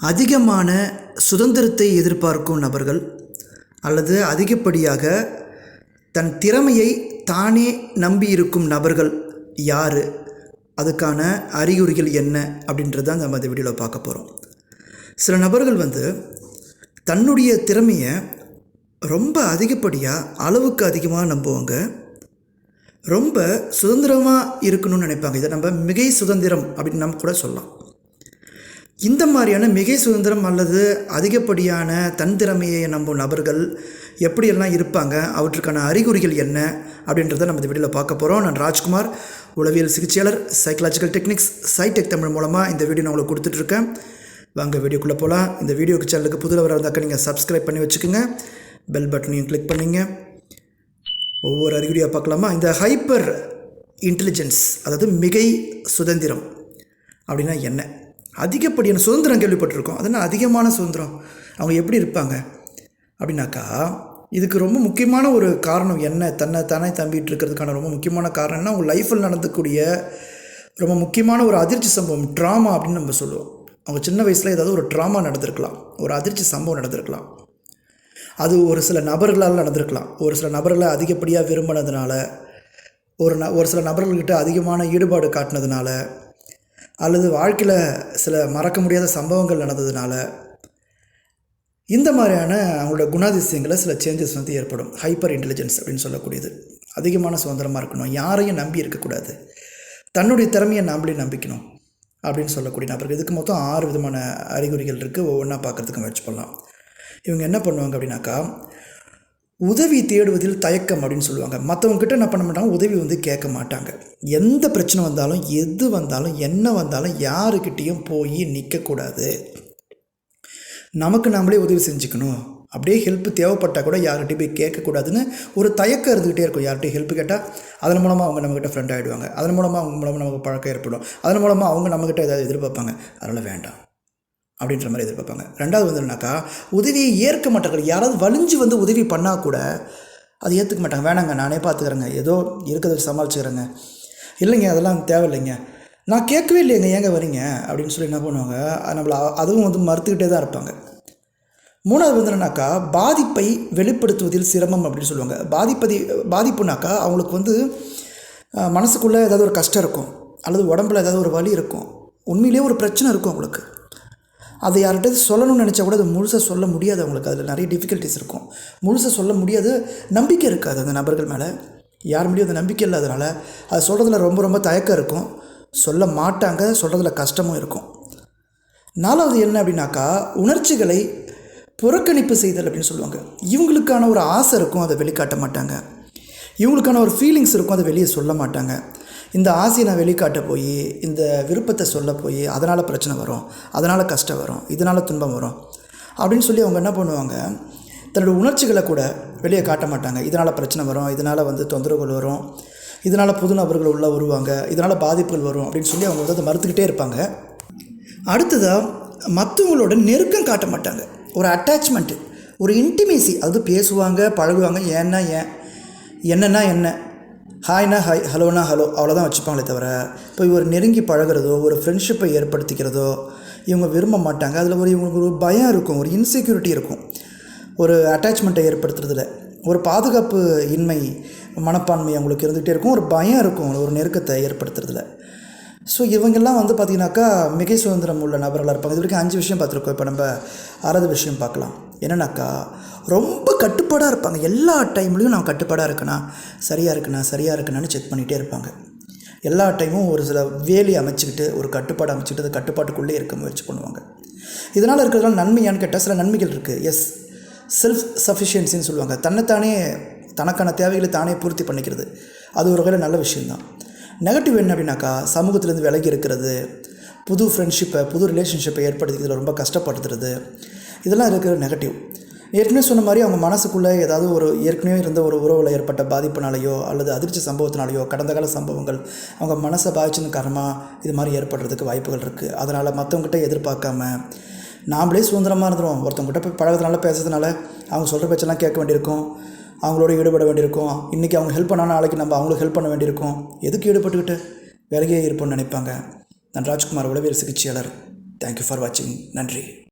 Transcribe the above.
அதிகமான சுதந்திரத்தை எதிர்பார்க்கும் நபர்கள் அல்லது அதிகப்படியாக தன் திறமையை தானே நம்பி இருக்கும் நபர்கள் யார்? அதுக்கான அறிகுறிகள் என்ன? அப்படின்றது தான் நம்ம இந்த வீடியோவில் பார்க்க போகிறோம் சில நபர்கள் வந்து தன்னுடைய திறமையை ரொம்ப அதிகப்படியாக அளவுக்கு அதிகமாக நம்புவாங்க. ரொம்ப சுதந்திரமாக இருக்கணும்னு நினைப்பாங்க. இதை நம்ம மிகை சுதந்திரம் அப்படின்னு நம்ம கூட சொல்லலாம். இந்த மாதிரியான மிகை சுதந்திரம் அல்லது அதிகப்படியான தன் திறமையை நம்பும் நபர்கள் எப்படியெல்லாம் இருப்பாங்க? அவற்றுக்கான அறிகுறிகள் என்ன? அப்படின்றத நம்ம இந்த வீடியோவில் பார்க்க போகிறோம் நான் ராஜ்குமார் உளவியல் சிகிச்சையாளர் சைக்கலாஜிக்கல் டெக்னிக்ஸ் சைடெக் தமிழ் மூலமாக இந்த வீடியோ நான் உங்களுக்கு கொடுத்துட்ருக்கேன். வாங்க வீடியோக்குள்ளே போகலாம் இந்த வீடியோக்கு சேனலுக்கு புதில் வர இருந்தாக்கா நீங்கள் சப்ஸ்கிரைப் பண்ணி வச்சுக்கோங்க. பெல் பட்டனையும் கிளிக் பண்ணிங்க. ஒவ்வொரு அறிகுறியாக பார்க்கலாமா? இந்த ஹைப்பர் இன்டெலிஜென்ஸ் அதாவது மிகை சுதந்திரம் அப்படின்னா என்ன? அதிகப்படியான சுதந்திரம் கேள்விப்பட்டிருக்கோம். அது என்ன அதிகமான சுதந்திரம்? அவங்க எப்படி இருப்பாங்க? அப்படின்னாக்கா இதுக்கு ரொம்ப முக்கியமான ஒரு காரணம் என்ன? தன்னை தானே தம்பிட்டு இருக்கிறதுக்கான ரொம்ப முக்கியமான காரணம்னா அவங்க லைஃப்பில் நடந்தக்கூடிய ரொம்ப முக்கியமான ஒரு அதிர்ச்சி சம்பவம் ட்ராமா அப்படின்னு நம்ம சொல்லுவோம். அவங்க சின்ன வயசில் ஏதாவது ஒரு ட்ராமா நடந்திருக்கலாம். ஒரு அதிர்ச்சி சம்பவம் நடந்திருக்கலாம். அது ஒரு சில நபர்களால் நடந்திருக்கலாம். ஒரு சில நபர்களை அதிகப்படியாக விரும்பினதுனால ஒரு ந ஒரு சில நபர்கள்கிட்ட அதிகமான ஈடுபாடு காட்டினதுனால அல்லது வாழ்க்கையில் சில மறக்க முடியாத சம்பவங்கள் நடந்ததுனால இந்த மாதிரியான அவங்களோட குணாதிசயங்களில் சில சேஞ்சஸ் வந்து ஏற்படும். ஹைப்பர் இன்டெலிஜென்ஸ் அப்படின்னு சொல்லக்கூடியது. அதிகமான சுதந்திரமாக இருக்கணும். யாரையும் நம்பி இருக்கக்கூடாது தன்னுடைய திறமையை நாமளே நம்பிக்கணும் அப்படின்னு சொல்லக்கூடிய நபர்கள். இதுக்கு மொத்தம் ஆறு விதமான அறிகுறிகள் இருக்குது ஒவ்வொன்றா பார்க்குறதுக்கு முயற்சி பண்ணலாம். இவங்க என்ன பண்ணுவாங்க அப்படின்னாக்கா உதவி தேடுவதில் தயக்கம் அப்படின்னு சொல்லுவாங்க. மற்றவங்க கிட்ட என்ன பண்ண மாட்டாங்க உதவி வந்து கேட்க மாட்டாங்க. எந்த பிரச்சனை வந்தாலும் எது வந்தாலும் என்ன வந்தாலும் யாருக்கிட்டேயும் போய் நிற்கக்கூடாது நமக்கு நாமளே உதவி செஞ்சுக்கணும். அப்படியே ஹெல்ப் தேவைப்பட்டால் கூட யார்கிட்டையும் போய் கேட்கக்கூடாதுன்னு ஒரு தயக்கம் இருந்துக்கிட்டே இருக்கும். யார்கிட்டையும் ஹெல்ப் கேட்டால் அதன் மூலமாக அவங்க நம்மக்கிட்ட ஃப்ரெண்ட் ஆகிடுவாங்க அதன் மூலமாக அவங்க மூலமாக நமக்கு பழக்கம் ஏற்படும். அதன் மூலமாக அவங்க நம்மக்கிட்ட ஏதாவது எதிர்பார்ப்பாங்க. அதனால் வேண்டாம். அப்படின்ற மாதிரி எதிர்பார்ப்பாங்க. ரெண்டாவது வந்துனாக்கா உதவியை ஏற்க மாட்டாங்க யாராவது வலிஞ்சு வந்து உதவி பண்ணால் கூட அது ஏற்றுக்க மாட்டாங்க. வேணாங்க நானே பார்த்துக்கிறேங்க ஏதோ இருக்கிறத சமாளிச்சுக்கிறேங்க. இல்லைங்க அதெல்லாம் தேவையில்லைங்க. நான் கேட்கவே இல்லைங்க ஏங்க வரீங்க? அப்படின்னு சொல்லி என்ன பண்ணுவாங்க? நம்மளை அதுவும் வந்து மறுத்துக்கிட்டே தான் இருப்பாங்க. மூணாவது வந்து என்னன்னாக்கா பாதிப்பை வெளிப்படுத்துவதில் சிரமம் அப்படின்னு சொல்லுவாங்க. பாதிப்பதி பாதிப்புனாக்கா அவங்களுக்கு வந்து மனசுக்குள்ளே ஏதாவது ஒரு கஷ்டம் இருக்கும். அல்லது உடம்புல ஏதாவது ஒரு வலி இருக்கும். உண்மையிலேயே ஒரு பிரச்சனை இருக்கும் அவங்களுக்கு. அதை யார்கிட்ட சொல்லணும்னு நினச்சா கூட அதை முழுசாக சொல்ல முடியாது அவங்களுக்கு. அதில் நிறைய டிஃபிகல்ட்டிஸ் இருக்கும். முழுசாக சொல்ல முடியாது நம்பிக்கை இருக்காது அந்த நபர்கள் மேலே. யார் முடியும் அந்த நம்பிக்கை இல்லாதனால அது சொல்கிறதுல ரொம்ப ரொம்ப தயக்கம் இருக்கும். சொல்ல மாட்டாங்க சொல்கிறதுல கஷ்டமும் இருக்கும். நாலாவது என்ன அப்படின்னாக்கா உணர்ச்சிகளை புறக்கணிப்பு செய்தல் அப்படின்னு சொல்லுவாங்க. இவங்களுக்கான ஒரு ஆசை இருக்கும் அதை வெளிக்காட்ட மாட்டாங்க. இவங்களுக்கான ஒரு ஃபீலிங்ஸ் இருக்கும் அதை வெளியே சொல்ல மாட்டாங்க. இந்த ஆசையை நான் வெளிக்காட்ட போய் இந்த விருப்பத்தை சொல்ல போய் அதனால் பிரச்சனை வரும் அதனால் கஷ்டம் வரும் இதனால் துன்பம் வரும் அப்படின்னு சொல்லி அவங்க என்ன பண்ணுவாங்க தன்னோட உணர்ச்சிகளை கூட வெளியே காட்ட மாட்டாங்க. இதனால் பிரச்சனை வரும் இதனால் வந்து தொந்தரவுகள் வரும் இதனால் புது நபர்கள் உள்ளே வருவாங்க இதனால் பாதிப்புகள் வரும் அப்படின்னு சொல்லி அவங்க வந்து அதை மறுத்துக்கிட்டே இருப்பாங்க. அடுத்ததாக மற்றவங்களோட நெருக்கம் காட்ட மாட்டாங்க. ஒரு அட்டாச்மெண்ட்டு ஒரு இன்டிமேசி அது பேசுவாங்க பழகுவாங்க ஏன்னா ஏன் என்னன்னா என்ன? ஹாய்னா ஹாய் ஹலோனா ஹலோ அவ்வளோதான் வச்சுப்பாங்களே தவிர இப்போ ஒரு நெருங்கி பழகிறதோ ஒரு ஃப்ரெண்ட்ஷிப்பை ஏற்படுத்திக்கிறதோ இவங்க விரும்ப மாட்டாங்க. அதில் ஒரு இவங்களுக்கு ஒரு பயம் இருக்கும் ஒரு இன்செக்யூரிட்டி இருக்கும். ஒரு அட்டாச்மெண்ட்டை ஏற்படுத்துறதுல. ஒரு பாதுகாப்பு இன்மை மனப்பான்மை அவங்களுக்கு இருந்துகிட்டே இருக்கும். ஒரு பயம் இருக்கும் ஒரு நெருக்கத்தை ஏற்படுத்துறதுல. ஸோ இவங்கெல்லாம் வந்து பார்த்திங்கனாக்கா மிகை சுதந்திரம் உள்ள நபர்களாக இருப்பாங்க. இது வரைக்கும் அஞ்சு விஷயம் பார்த்துருக்கோம். இப்போ நம்ம ஆறாவது விஷயம் பார்க்கலாம். என்னன்னாக்கா ரொம்ப கட்டுப்பாடாக இருப்பாங்க. எல்லா டைம்லேயும் நான் கட்டுப்பாடாக இருக்கேனா? சரியாக இருக்குண்ணா சரியாக இருக்குண்ணான்னு செக் பண்ணிகிட்டே இருப்பாங்க. எல்லா டைமும் ஒரு சில வேலி அமைச்சிக்கிட்டு ஒரு கட்டுப்பாடு அமைச்சிக்கிட்டு அது கட்டுப்பாட்டுக்குள்ளே இருக்க முயற்சி பண்ணுவாங்க. இதனால் இருக்கிறதுனால நன்மையான்னு கேட்டால் சில நன்மைகள் இருக்குது எஸ் செல்ஃப் சஃபிஷியன்சின்னு சொல்லுவாங்க. தன்னைத்தானே தனக்கான தேவைகளை தானே பூர்த்தி பண்ணிக்கிறது. அது ஒரு வகையில் நல்ல விஷயந்தான் நெகட்டிவ் என்ன அப்படின்னாக்கா சமூகத்திலேருந்து விலகி இருக்கிறது புது ஃப்ரெண்ட்ஷிப்பை புது ரிலேஷன்ஷிப்பை ஏற்படுத்திக்கிறதுல ரொம்ப கஷ்டப்படுத்துறது. இதெல்லாம் இருக்கிற நெகட்டிவ் ஏற்கனவே சொன்ன மாதிரி அவங்க மனசுக்குள்ளே ஏதாவது ஒரு ஏற்கனவே இருந்த ஒரு உறவில் ஏற்பட்ட பாதிப்புனாலேயோ அல்லது அதிர்ச்சி சம்பவத்தினாலேயோ கடந்த கால சம்பவங்கள் அவங்க மனசை பாதிச்சின காரணமாக இது மாதிரி ஏற்படுறதுக்கு வாய்ப்புகள் இருக்குது அதனால் மற்றவங்ககிட்ட எதிர்பார்க்காம நாம்ளே சுதந்திரமாக இருந்துடும் ஒருத்தவங்ககிட்ட போய் பழகிறதுனால பேசுறதுனால அவங்க சொல்கிற பேச்செல்லாம் கேட்க வேண்டியிருக்கும். அவங்களோட ஈடுபட வேண்டியிருக்கும். இன்றைக்கி அவங்க ஹெல்ப் பண்ணால் நாளைக்கு நம்ம அவங்களுக்கு ஹெல்ப் பண்ண வேண்டியிருக்கும். எதுக்கு ஈடுபட்டுக்கிட்டு? வேலையே இருப்போம்னு நினைப்பாங்க. நான் ராஜ்குமார் உளவியல் சிகிச்சையாளர். தேங்க்யூ ஃபார் வாட்சிங் நன்றி.